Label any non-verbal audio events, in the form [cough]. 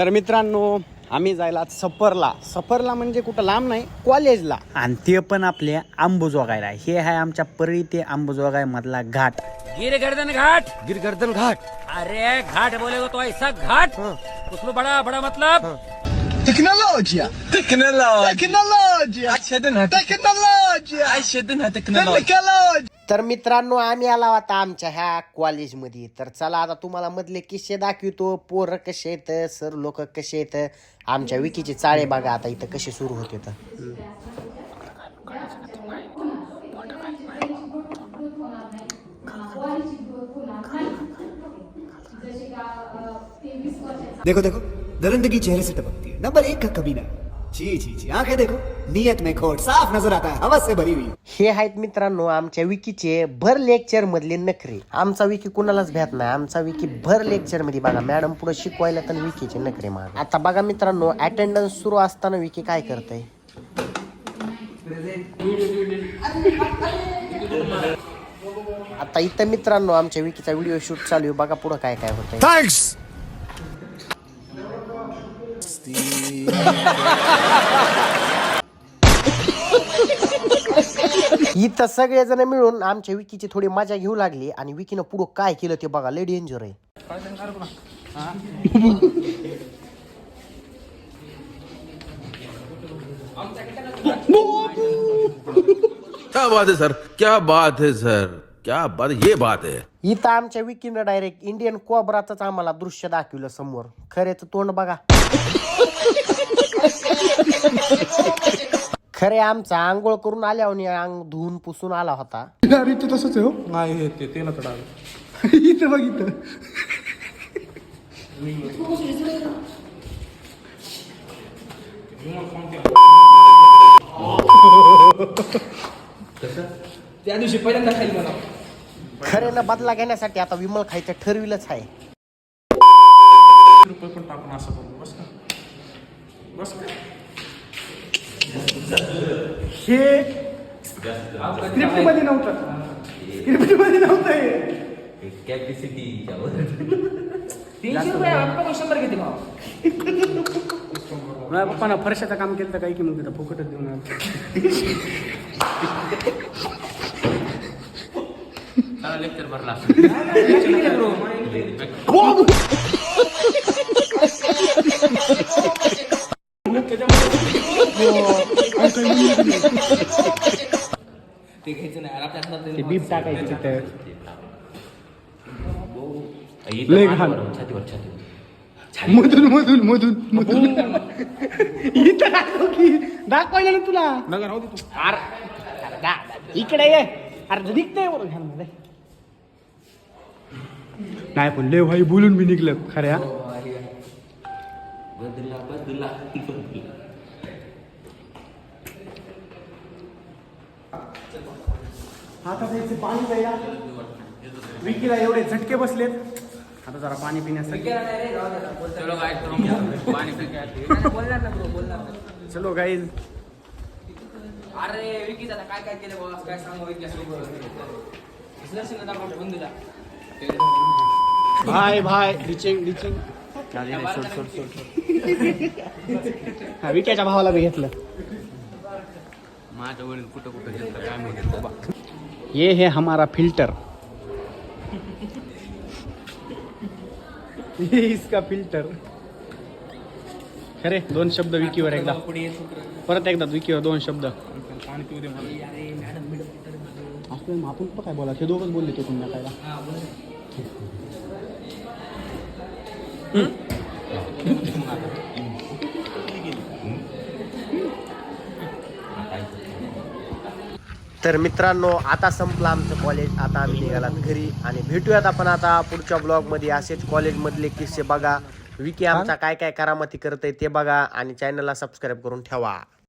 तर मित्रांनो आम्ही जायला सफरला. सफरला म्हणजे कुठं लांब नाही कॉलेजला. आणि ते पण आपल्या आंबोजोगाईला. हे आहे आमच्या परळी ते आंबोजोगाई मधला घाट. गिर गर्दन घाट. गिर गर्दन घाट. अरे घाट बोले तो ऐसा घाट. उसमें बड़ा बड़ा मतलब Tecnologia! Tecnologia! Tecnologia! Tecnologia! Tecnologia! तर मित्रांनो आम्ही आला होता आमच्या ह्या कॉलेजमध्ये. तर चला आता तुम्हाला मधले किस्से दाखवतो. पोरं कसे येत सर लोक कसे येत आमच्या विकीचे चाळे बघा आता इथं कसे सुरू होते तर. देखो देखो. दरिंदगी चेहरे से टपकती है. नंबर एक का कमीना जी जी जी. आंखें देखो. नीयत में खोट साफ नजर आता है. हवस से भरी हुई. हे आहेत मित्रांनो आमच्या विकीचे भर लेक्चर मधले नखरे. आमचा विकी कुणालाच भेट नाही. आमचा विकी भर लेक्चरमध्ये बघा मॅडम पुढे शिकवायला तर विकीचे नखरे माग. आता बघा मित्रांनो अटेंडन्स सुरू असताना विकी काय करतय? आता इथं मित्रांनो आमच्या विकीचा व्हिडिओ शूट चालू आहे. बघा पुढं काय काय होतंय. Thanks! [laughs] इथं सगळेजण मिळून आमच्या विकीची थोडी मजा घेऊ लागली आणि विकीनं पुढं काय केलं ते बघा लय डेंजर आहे. क्या बात है सर? क्या बात है सर? क्या बात ये बात है। इथं आमच्या विकीनं डायरेक्ट इंडियन कोबराच आम्हाला दृश्य दाखवलं समोर. खरेच तोंड बघा. [laughs] खरे आमचा आंघोळ करून आल्यावर अंग धुवून पुसून आला होता. अरे ते तसंच आहे हो. नाही ते तेला चढावे इथं बघ इथं. त्या दिवशी पहिल्यांदा खाली मला. खरेनं बदला घेण्यासाठी आता विमल खायचं ठरविलंच आहे. रुपये पण टाकून असं करू बस का? हे स्क्रिप्टमध्ये नव्हतं स्क्रिप्टमध्ये नव्हतं हे तीनशे रुपये आपण पण शंभर घेते भाव माझ्या पप्पानं फरशाचं काम केलं तर काही की मग तिथं फुकटच देऊन आलं. ते घ्यायचं नाही. आपल्या हातात ते बीप टाकायचं तिथं. लय घाण. मधून मधून मधून मधून. इथं दाखव की. दाखवायला ना तुला. नगर राहू दे तू. अरे अरे दा- दा- इकडे ये. अरे निघतंय नाही पण लय भाई बोलून मी निघलं खऱ्या बदला बदला आता जायचं पाणी प्यायला विकीला एवढे झटके बसलेत. आता जरा पाणी पिण्यासाठी. चलो गाईज अरे विकीच आता काय काय केलं बॉस काय सांगू विकी भाय भाय रिचिंग रिचिंग सोड सोड सोड हा विक्याच्या भावाला बी घेतलं. माझ्या वडील कुठं कुठं घेतलं काय माहिती. बाबा ये है हमारा फिल्टर। [laughs] ये इसका फिल्टर। खरे दोन शब्द विकीवर एकदा. परत एकदा विकीवर दोन शब्द. असं आपण पण काय बोला हे दोघच बोलले तो तुम्ही काय? तर मित्रांनो आता संपलं आमचं कॉलेज आता आम्ही निघालात घरी आणि भेटूयात आपण आता पुढच्या ब्लॉगमध्ये असेच कॉलेजमधले किस्से बघा. विकी आमचा काय काय करामती करतंय ते बघा आणि चॅनलला सबस्क्राईब करून ठेवा.